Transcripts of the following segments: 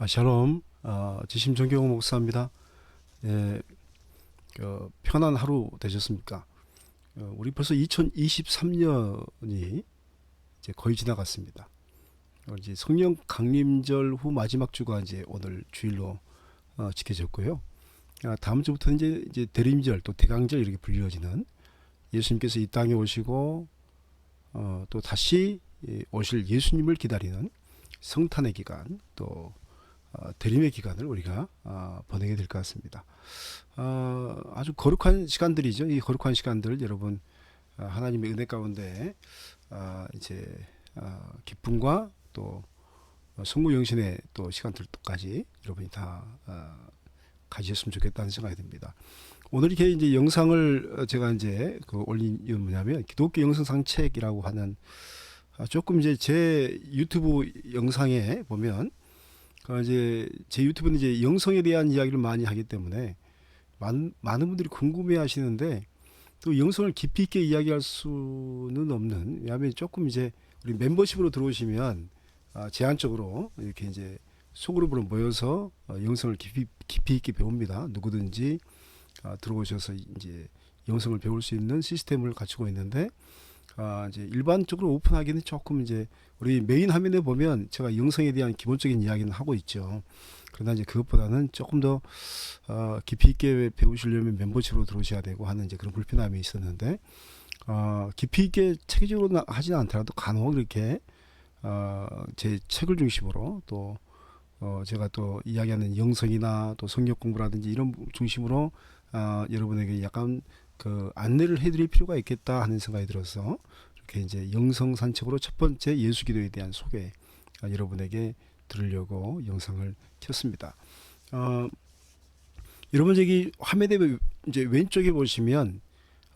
아, 샬롬, 아, 지심 정경 목사입니다. 예, 그, 편한 하루 되셨습니까? 어, 우리 벌써 2023년이 이제 거의 지나갔습니다. 어, 이제 성령 강림절 후 마지막 주가 이제 오늘 주일로 어, 지켜졌고요. 아, 다음 주부터는 이제, 이제 대림절 또 대강절 이렇게 불리어지는 예수님께서 이 땅에 오시고 어, 또 다시 예, 오실 예수님을 기다리는 성탄의 기간 또 어, 대림의 기간을 우리가 어, 보내게 될 것 같습니다. 어, 아주 거룩한 시간들이죠. 이 거룩한 시간들 여러분 어, 하나님의 은혜 가운데 어, 이제 어, 기쁨과 또 어, 성무 영신의 또 시간들까지 여러분이 다 어, 가지셨으면 좋겠다는 생각이 듭니다. 오늘 이렇게 이제 영상을 어, 제가 이제 그 올린 이유는 뭐냐면 기독교 영성상 책이라고 하는 아, 조금 이제 제 유튜브 영상에 보면 그 이제 제 유튜브는 이제 영성에 대한 이야기를 많이 하기 때문에 많은 많은 분들이 궁금해 하시는데 또 영성을 깊이 있게 이야기할 수는 없는 왜냐하면 조금 이제 우리 멤버십으로 들어오시면 아, 제한적으로 이렇게 이제 소그룹으로 모여서 어, 영성을 깊이 깊이 있게 배웁니다. 누구든지 아, 들어오셔서 이제 영성을 배울 수 있는 시스템을 갖추고 있는데 아, 이제 일반적으로 오픈하기는 조금 이제 우리 메인 화면에 보면 제가 영성에 대한 기본적인 이야기는 하고 있죠. 그러나 이제 그것보다는 조금 더 어, 깊이 있게 배우시려면 멤버십으로 들어오셔야 되고 하는 이제 그런 불편함이 있었는데 어, 깊이 있게 체계적으로 나- 하지는 않더라도 간혹 이렇게 어, 제 책을 중심으로 또 어, 제가 또 이야기하는 영성이나 또 성역 공부라든지 이런 부- 중심으로 어, 여러분에게 약간 그 안내를 해드릴 필요가 있겠다 하는 생각이 들어서 이렇게 이제 영성 산책으로 첫 번째 예수 기도에 대한 소개 어, 여러분에게 들으려고 영상을 켰습니다. 어, 여러분 저기 화면에 왼- 이제 왼쪽에 보시면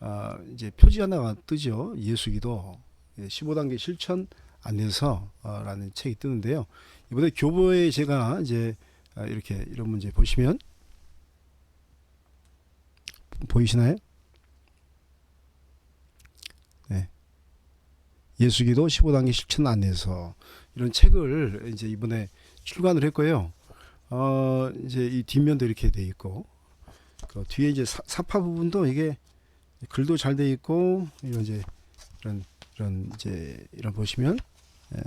어, 이제 표지 하나가 뜨죠. 예수기도 15단계 실천 안내서라는 책이 뜨는데요. 이번에 교보에 제가 이제 아, 이렇게 이런 문제 보시면 보이시나요? 네. 예수기도 15단계 실천 안내서 이런 책을 이제 이번에 출간을 했고요. 어, 이제 이 뒷면도 이렇게 돼 있고 그 뒤에 이제 사, 사파 부분도 이게 글도 잘 돼 있고 이런 이제 이런 이런 이제 이런 보시면 예,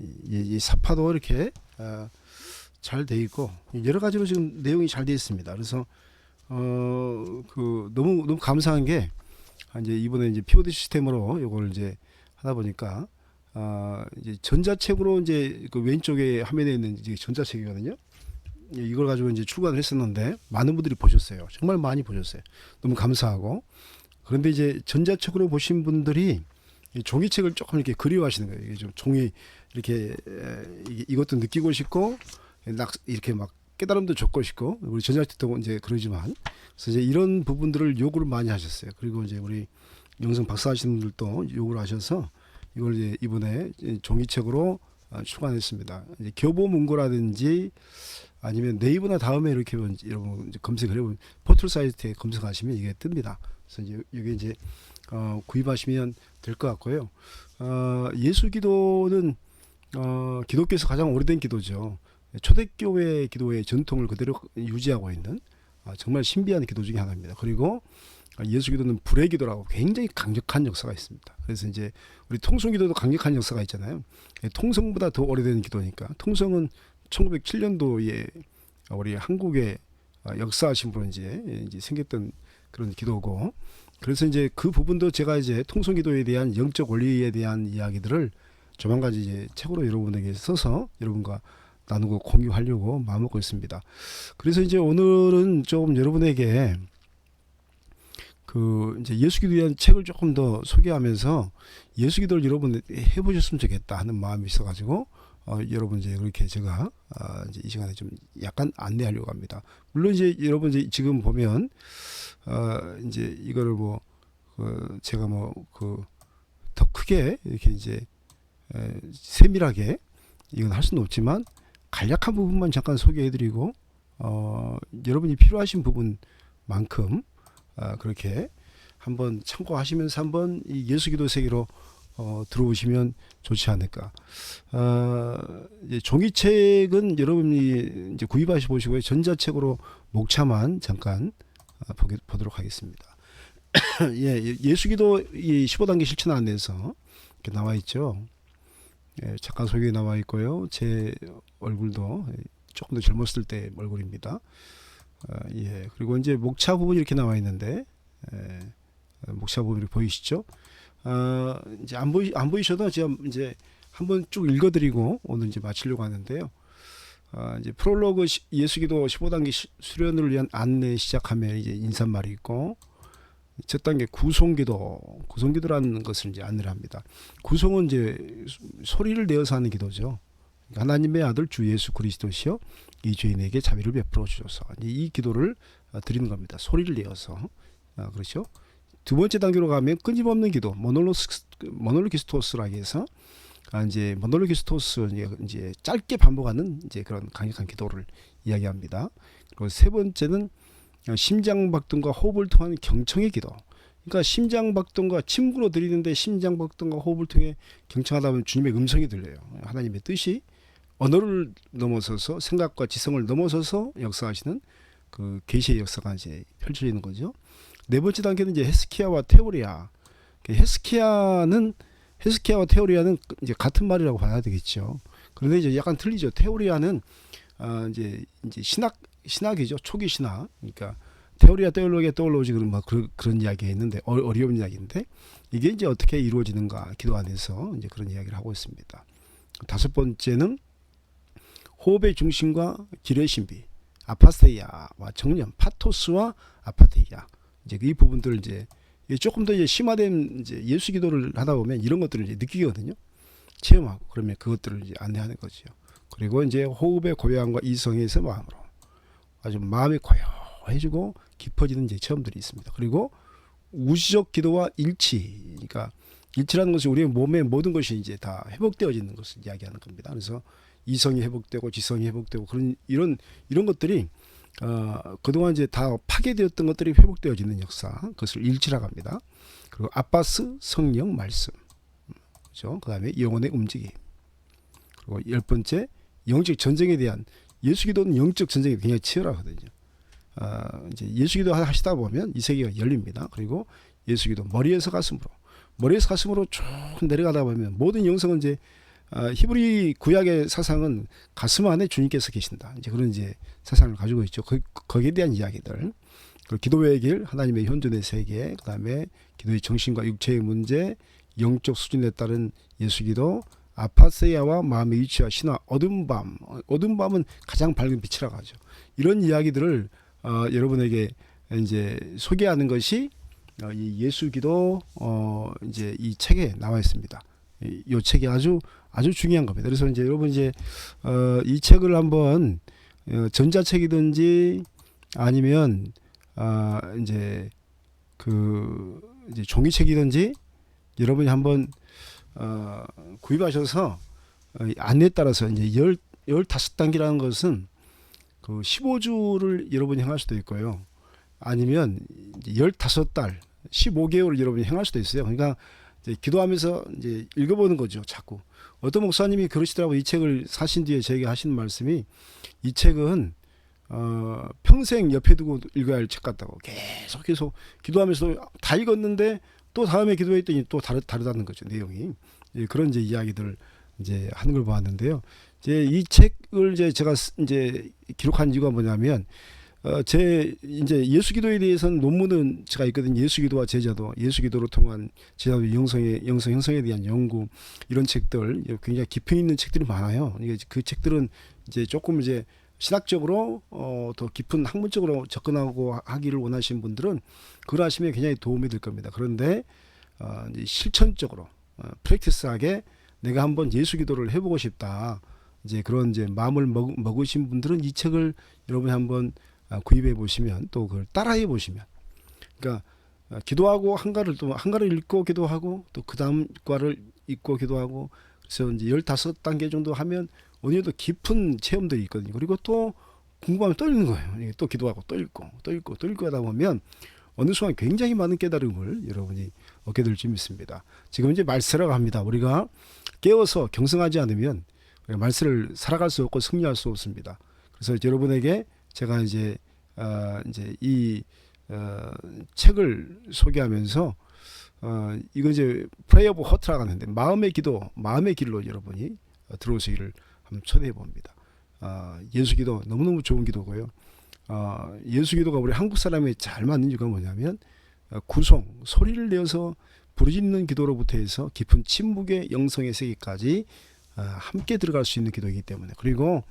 이, 이 사파도 이렇게 어, 잘돼 있고 여러 가지로 지금 내용이 잘 돼 있습니다. 그래서 어 그 너무 너무 감사한 게 아, 이제 이번에 이제 POD 시스템으로 이걸 이제 하다 보니까 아 이제 전자책으로 이제 그 왼쪽에 화면에 있는 이제 전자책이거든요. 예, 이걸 가지고 이제 출간을 했었는데 많은 분들이 보셨어요. 정말 많이 보셨어요. 너무 감사하고 그런데 이제 전자책으로 보신 분들이 이 종이책을 조금 이렇게 그리워하시는 거예요. 이게 좀 종이 이렇게 이것도 느끼고 싶고 낙 이렇게 막 깨달음도 적고 싶고 우리 전자책도 이제 그러지만 그래서 이제 이런 부분들을 요구를 많이 하셨어요. 그리고 이제 우리 영성 박사 하시는 분들도 요구를 하셔서 이걸 이제 이번에 이 종이책으로 어, 출간했습니다. 교보 문고라든지 아니면 네이버나 다음에 이렇게 여러분 이제 검색을 해보면 포털 사이트에 검색하시면 이게 뜹니다. 그래서 이제 이게 이제 어, 구입하시면 될 것 같고요. 어, 예수 기도는 어, 기독교에서 가장 오래된 기도죠. 초대교회 기도의 전통을 그대로 유지하고 있는 아, 정말 신비한 기도 중에 하나입니다. 그리고 아, 예수 기도는 불의 기도라고 굉장히 강력한 역사가 있습니다. 그래서 이제 우리 통성 기도도 강력한 역사가 있잖아요. 예, 통성보다 더 오래된 기도니까 통성은 1907년도에 우리 한국의 아, 역사하신 분은 이제 이제 생겼던 그런 기도고 그래서 이제 그 부분도 제가 이제 통성 기도에 대한 영적 원리에 대한 이야기들을 조만간 이제 책으로 여러분에게 써서 여러분과 나누고 공유하려고 마음먹고 있습니다. 그래서 이제 오늘은 조금 여러분에게 그 이제 예수기도에 대한 책을 조금 더 소개하면서 예수기도를 여러분 해보셨으면 좋겠다 하는 마음이 있어가지고 어, 여러분 이제 그렇게 제가 어, 이제 이 시간에 좀 약간 안내하려고 합니다. 물론 이제 여러분 이제 지금 보면 어, 이제 이거를 뭐 그 제가 뭐 그 더 크게 이렇게 이제 에, 세밀하게 이건 할 수는 없지만 간략한 부분만 잠깐 소개해드리고 어, 여러분이 필요하신 부분만큼 아, 그렇게 한번 참고하시면서 한번 이 예수기도 세계로 어, 들어오시면 좋지 않을까. 어, 이제 종이책은 여러분이 이제 구입하시 보시고요. 전자책으로 목차만 잠깐 아, 보도록 하겠습니다. 예, 예, 예수기도 이 15단계 실천 안내서 이렇게 나와 있죠. 예, 작가 소개 나와 있고요. 제 얼굴도 조금 더 젊었을 때 얼굴입니다. 아, 예, 그리고 이제 목차 부분 이렇게 나와 있는데 예, 목차 부분 이렇게 보이시죠? 아, 이제 안 보이 안 보이셔도 제가 이제 한번 쭉 읽어드리고 오늘 이제 마치려고 하는데요. 아, 이제 프롤로그 시- 예수기도 15단계 시- 수련을 위한 안내 시작하면 이제 인사말이 있고 첫 단계 구송기도 구송기도라는 것을 이제 안내를 합니다. 구송은 이제 소- 소리를 내어서 하는 기도죠. 하나님의 아들 주 예수 그리스도시여 이 죄인에게 자비를 베풀어 이제 이 기도를 아, 드리는 겁니다. 소리를 내어서 아, 그렇죠. 두 번째 단계로 가면 끊임없는 기도 모놀로스 모놀로기스토스라고 해서 아, 이제 모놀로기스토스 이제, 짧게 반복하는 이제 그런 강력한 기도를 이야기합니다. 그리고 세 번째는 심장박동과 호흡을 통한 경청의 기도. 그러니까 심장박동과 침구로 드리는데 심장박동과 호흡을 통해 경청하다 보면 주님의 음성이 들려요. 하나님의 뜻이 언어를 넘어서서 생각과 지성을 넘어서서 역사하시는 그 계시의 역사가 이제 펼쳐지는 거죠. 네 번째 단계는 이제 헤스키야와 테오리아. 그 헤스키야는 헤스키야와 테오리아는 이제 같은 말이라고 봐야 되겠죠. 그런데 이제 약간 틀리죠. 테오리아는 아 이제 이제 신학 신학이죠. 초기 신학. 그러니까 테오리아 테올로기에 떠올라오지 그런 뭐 그런, 그런 이야기가 있는데 어, 어려운 이야기인데 이게 이제 어떻게 이루어지는가 기도 안에서 이제 그런 이야기를 하고 있습니다. 다섯 번째는 호흡의 중심과 길의 신비, 아파스테이아와 정념, 파토스와 아파테이아 이제 이 부분들을 이제 조금 더 이제 심화된 이제 예수 기도를 하다 보면 이런 것들을 이제 느끼거든요. 체험하고 그러면 그것들을 이제 안내하는 거죠. 그리고 이제 호흡의 고요함과 이성에서 마음으로 아주 마음이 고요해지고 깊어지는 이제 체험들이 있습니다. 그리고 우주적 기도와 일치, 그러니까 일치라는 것이 우리의 몸의 모든 것이 이제 다 회복되어지는 것을 이야기하는 겁니다. 그래서 이성이 회복되고 지성이 회복되고 그런 이런 이런 것들이 어, 그동안 이제 다 파괴되었던 것들이 회복되어지는 역사 그것을 일치라고 합니다. 그리고 아빠스 성령 말씀 그렇죠. 그다음에 영혼의 움직임 그리고 열 번째 영적 전쟁에 대한 예수기도는 영적 전쟁이 굉장히 치열하거든요. 아, 이제 예수기도 하시다 보면 이 세계가 열립니다. 그리고 예수기도 머리에서 가슴으로 머리에서 가슴으로 쭉 내려가다 보면 모든 영성은 이제 아, 히브리 구약의 사상은 가슴 안에 주님께서 계신다. 이제 그런 이제 사상을 가지고 있죠. 거, 거기에 대한 이야기들. 그리고 기도의 길, 하나님의 현존의 세계, 그 다음에 기도의 정신과 육체의 문제, 영적 수준에 따른 예수기도, 아파세야와 마음의 위치와 신화, 어둠 밤. 어, 어둠 밤은 가장 밝은 빛이라고 하죠. 이런 이야기들을 어, 여러분에게 이제 소개하는 것이 어, 이 예수기도 어, 이제 이 책에 나와 있습니다. 이, 이 책이 아주 아주 중요한 겁니다. 그래서 이제 여러분 이제 어, 이 책을 한번 어, 전자책이든지 아니면 아 이제 그 이제 종이책이든지 여러분이 한번 어, 구입하셔서 어, 이 안내에 따라서 이제 열 열다섯 단계라는 것은 그 15주를 여러분이 행할 수도 있고요. 아니면 이제 열다섯 달, 15개월을 여러분이 행할 수도 있어요. 그러니까 이제 기도하면서 이제 읽어보는 거죠. 자꾸 어떤 목사님이 그러시더라고 이 책을 사신 뒤에 저에게 하시는 말씀이 이 책은 어, 평생 옆에 두고 읽어야 할 책 같다고 계속 계속 기도하면서 다 읽었는데 또 다음에 기도했더니 또 다르, 다르다는 거죠 내용이 예, 그런 이제 이야기들을 이제 하는 걸 보았는데요. 이제 이 책을 이제 제가 쓰- 이제 기록한 이유가 뭐냐면 어, 제 이제 예수기도에 대해서는 논문은 제가 있거든요. 예수기도와 제자도, 예수기도로 통한 제자도 영성의 영성 형성에 대한 연구 이런 책들 굉장히 깊이 있는 책들이 많아요. 그 책들은 이제 조금 이제 신학적으로 어, 더 깊은 학문적으로 접근하고 하기를 원하시는 분들은 그걸 하시면 굉장히 도움이 될 겁니다. 그런데 어, 실천적으로 어, 프랙티스하게 내가 한번 예수기도를 해보고 싶다. 이제 그런 이제 마음을 먹, 먹으신 분들은 이 책을 여러분이 한번 아, 구입해 보시면 또 그걸 따라해 보시면 그러니까 아, 기도하고 한가를 또 한가를 읽고 기도하고 또 그 다음 과를 읽고 기도하고 그래서 이제 열다섯 단계 정도 하면 어느 정도 깊은 체험들이 있거든요. 그리고 또 궁금하면 또 읽는 거예요. 또 기도하고 또 읽고 또 읽고 또 읽고 하다 보면 어느 순간 굉장히 많은 깨달음을 여러분이 얻게 될 줄 믿습니다. 지금 이제 말세라고 합니다. 우리가 깨워서 경성하지 않으면 말세를 살아갈 수 없고 승리할 수 없습니다. 그래서 여러분에게 제가 이제 어, 이제 이 어, 책을 소개하면서 어, 이거 이제 프레이 오브 허트라고 하는데 마음의 기도, 마음의 길로 여러분이 어, 들어오시기를 한번 초대해 봅니다. 어, 예수 기도 너무너무 좋은 기도고요. 어, 예수 기도가 우리 한국 사람에 잘 맞는 이유가 뭐냐면 어, 구송, 소리를 내어서 부르짖는 기도로부터 해서 깊은 침묵의 영성의 세계까지 어, 함께 들어갈 수 있는 기도이기 때문에 그리고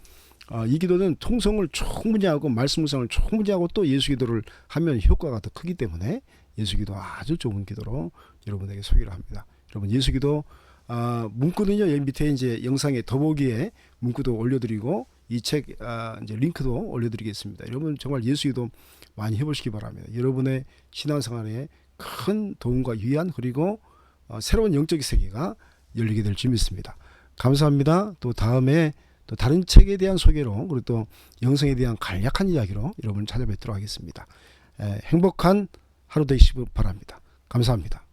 어, 이 기도는 통성을 충분히 하고 말씀 묵상을 충분히 하고 또 예수 기도를 하면 효과가 더 크기 때문에 예수 기도 아주 좋은 기도로 여러분에게 소개를 합니다. 여러분 예수 기도 아, 문구는요 여기 밑에 이제 영상의 더보기에 문구도 올려드리고 이책 아, 이제 링크도 올려드리겠습니다. 여러분 정말 예수 기도 많이 해보시기 바랍니다. 여러분의 신앙생활에 큰 도움과 위안 그리고 어, 새로운 영적 세계가 열리게 될 줄 믿습니다. 감사합니다. 또 다음에 또 다른 책에 대한 소개로 그리고 또 영성에 대한 간략한 이야기로 여러분을 찾아뵙도록 하겠습니다. 에, 행복한 하루 되시길 바랍니다. 감사합니다.